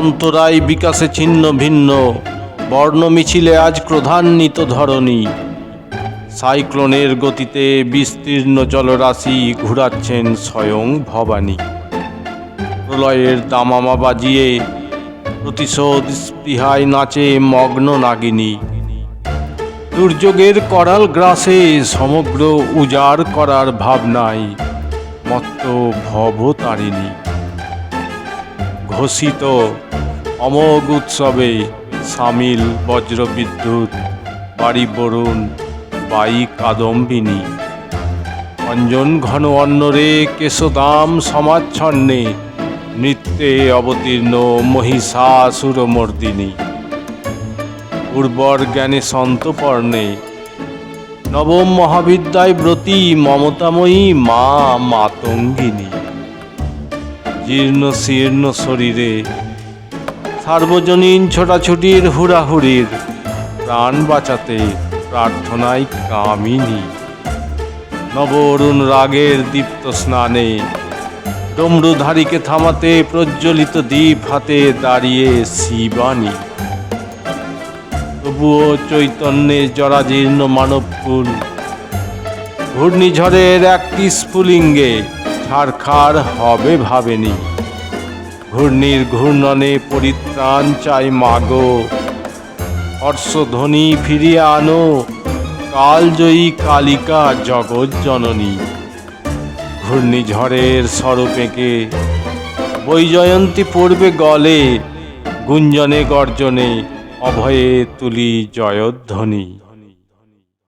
অন্তরায় বিকাশে ছিন্ন ভিন্ন, বর্ণ মিছিলে আজ ক্রধান্বিত ধরণী। সাইক্লোনের গতিতে বিস্তীর্ণ জলরাশি ঘুরাচ্ছেন স্বয়ং ভবানী। প্রলয়ের দামামা বাজিয়ে প্রতিশোধ স্পৃহায় নাচে মগ্ন নাগিনী। দুর্যোগের করাল গ্রাসে সমগ্র উজাড় করার ভাবনায় মত্ত ভবতারিণী। ঘোষিত অমোঘ উৎসবে সামিল বজ্রবিদ্যুৎ, বাড়ি বরুণ বাই কাদম্বিনী অঞ্জন ঘন অন্নরে কেশদাম সমাচ্ছন্নে, নৃত্যে অবতীর্ণ মহিষাসুরমর্দিনী। উর্বর জ্ঞানে সন্তপর্ণে, নবম মহাবিদ্যায় ব্রতী মমতাময়ী মা মাতঙ্গিনী। জীর্ণ শীর্ণ শরীরে সার্বজনীন ছোটাছুটির হুড়াহুড়ির, প্রাণ বাঁচাতে প্রার্থনায় কামিনী। নবরুণ রাগের দীপ্ত স্নানে ডমরুধারীকে থামাতে প্রজ্বলিত দ্বীপ হাতে দাঁড়িয়ে শিবানী। তবুও চৈতন্যে জরাজীর্ণ মানবকুল ঘূর্ণিঝড়ের একটি স্ফুলিঙ্গে ছাড়খাড় হবে ভাবেনি। ঘূর্ণির ঘূর্ণনে পরিত্রাণ চাই মাগো। হর্ষধ্বনি ফিরিয়ে আনো, কালজয়ী কালিকা জগৎ জননী। ঘূর্ণিঝড়ের স্বরূপেকে বৈজয়ন্তী পড়বে গলে, গুঞ্জনে গর্জনে, অভয়ে তুলি জয়ধ্বনি।